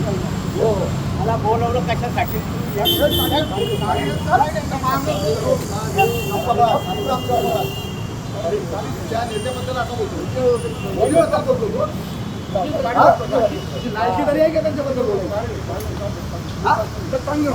मला बोलवलं कशासाठी त्या नेत्याबद्दल आता बोलतो बोलतो बोलतो लायकी तरी आहे का त्यांच्याबद्दल? तर चांगलं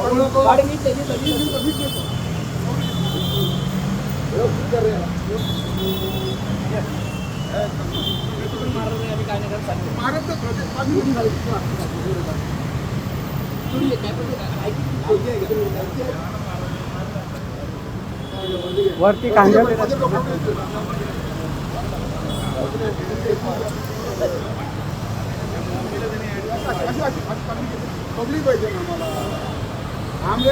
वरती कांद्या पब्लिक पाहिजे आम्हाला. आमले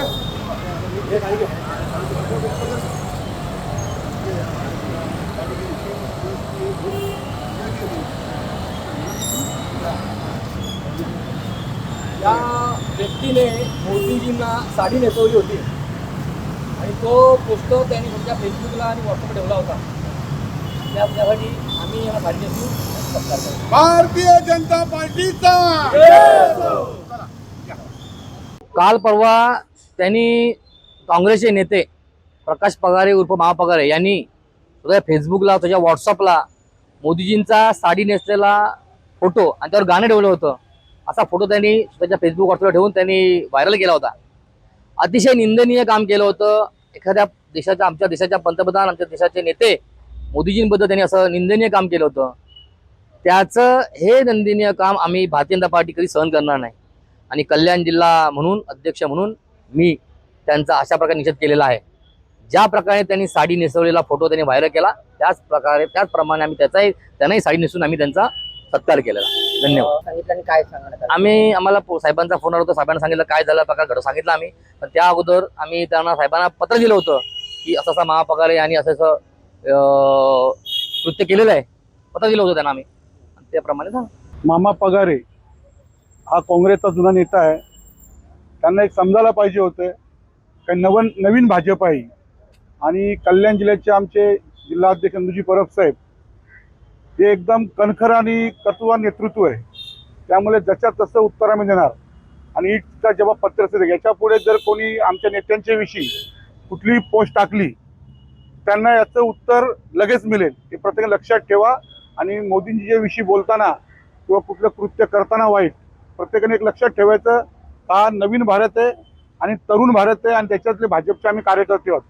या व्यक्तीने मोदीजींना साडी नेसवली होती. आणि तो पोस्टर त्यांनी तुमच्या फेसबुकला आणि व्हॉट्सअपला ठेवला होता. त्या त्यासाठी आम्ही याला साडी सत्कार करतो. भारतीय जनता पार्टीचा! काल परवा त्यांनी काँग्रेसचे नेते प्रकाश पगारे उर्फ महापगारे यांनी तुझ्या फेसबुकला तुझ्या व्हॉट्सअपला मोदीजींचा साडी नेसलेला फोटो आणि त्यावर गाणं ठेवलं होतं. असा फोटो त्यांनी त्याच्या फेसबुक व्हॉट्सअपला ठेवून त्यांनी व्हायरल केला होता. अतिशय निंदनीय काम केलं होतं. एखाद्या देशाच्या आमच्या देशाच्या पंतप्रधान आमच्या देशाचे नेते मोदीजींबद्दल त्यांनी असं निंदनीय काम केलं होतं. त्याचं हे निंदनीय काम आम्ही भारतीय जनता पार्टी कधी सहन करणार नाही. आणि कल्याण जिल्हा म्हणून अध्यक्ष म्हणून मी त्यांचा अशा प्रकारे निषेध केलेला आहे. ज्या प्रकारे त्यांनी साडी नेसवलेला फोटो त्यांनी व्हायरल केला त्याच प्रकारे त्याचप्रमाणे आम्ही त्याचाही त्यांनाही साडी नेसून आम्ही त्यांचा सत्कार केलेला. धन्यवाद. सांगितलं आणि काय? आम्ही आम्हाला साहेबांचा फोन आला होता. साहेबांना सांगितलं काय झालं प्रकार घडं सांगितलं आम्ही. पण त्या अगोदर आम्ही त्यांना साहेबांना पत्र दिलं होतं की असं असं महापगारे आणि असं असं कृत्य केलेलं आहे. पत्र दिलं होतं त्यांना आम्ही. आणि त्याप्रमाणे झालं. मामा पगारे हा काँग्रेसचा जुना नेता आहे. त्यांना एक समजायला पाहिजे होतं काही नवन नवीन भाजप आहे. आणि कल्याण जिल्ह्याचे आमचे जिल्हाध्यक्ष इंदुजी परब साहेब हे एकदम कणखर आणि कर्तृत्वान नेतृत्व आहे. त्यामुळे जशा तसं उत्तर आम्ही देणार. आणि इटचा जेव्हा पत्र असेल याच्यापुढे जर कोणी आमच्या नेत्यांच्या विषयी कुठलीही पोस्ट टाकली त्यांना याचं उत्तर लगेच मिळेल. हे प्रत्येकाने लक्षात ठेवा. आणि मोदींच्या विषयी बोलताना किंवा कुठलं कृत्य करताना वाईट प्रत्येकाने एक लक्षात ठेवायचं हा नवीन भारत आहे आणि तरुण भारत आहे आणि त्याच्यातले भाजपचे आम्ही कार्यकर्ते आहोत.